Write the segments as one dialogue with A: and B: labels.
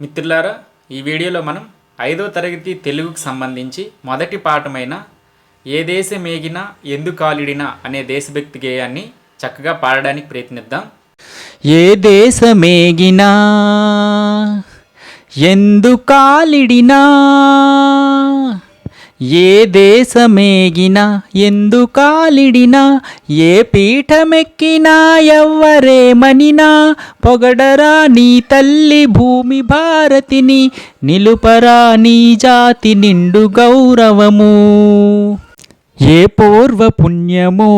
A: మిత్రులారా ఈ వీడియోలో మనం ఐదో తరగతి తెలుగుకు సంబంధించి మొదటి పాఠమైన ఏ దేశం ఎందు కాలిడినా అనే దేశభక్తి గేయాన్ని చక్కగా పాడడానికి ప్రయత్నిద్దాం.
B: ఏ దేశమేగినా ఎందు కాలిడినా ఏ దేశమేగినా ఎందు కాలిడినా ఏ పీఠమెక్కినా ఎవ్వరేమనినా పొగడరా నీ తల్లి భూమి భారతిని నిలుపరా నీ జాతి నిండు గౌరవము. ఏ పూర్వ పుణ్యమో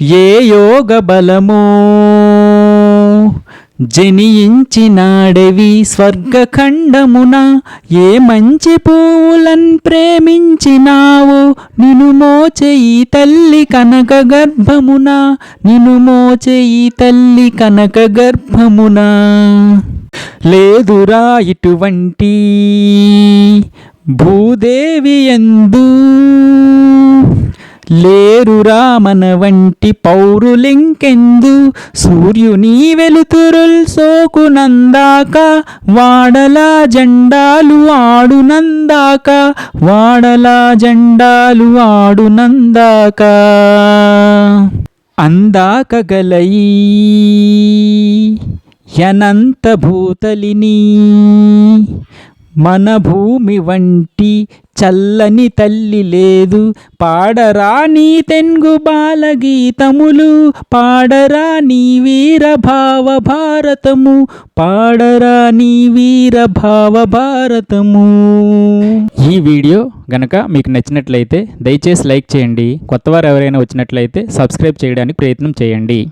B: ఏ యోగ బలమో జనియించినాడవి స్వర్గఖండమున ఏ మంచి పువ్వులన్ ప్రేమించినావు? నిను మోచే ఈ తల్లి కనక గర్భమున నిను మోచే ఈ తల్లి కనక గర్భమున. లేదురా ఇటువంటి భూదేవి ఎందు లేరురా మన వంటి పౌరులింకెందు? సూర్యుని వెలుతురుల్ సోకునందాక వాడలా జెండాలు ఆడునందాక వాడలా జెండాలు ఆడునందాక అందాక గలయీ యనంత భూతలిని మన భూమి వంటి చల్లని తల్లి లేదు. పాడరా నీ తెంగు బాలగీతములు. పాడరా నీ వీర భావ భారతము. పాడరా నీ వీర భావ భారతము. ఈ వీడియో గనక మీకు నచ్చినట్లయితే దయచేసి లైక్ చేయండి. కొత్తవారు ఎవరైనా వచ్చినట్లయితే సబ్స్క్రైబ్ చేయడానికి ప్రయత్నం చేయండి.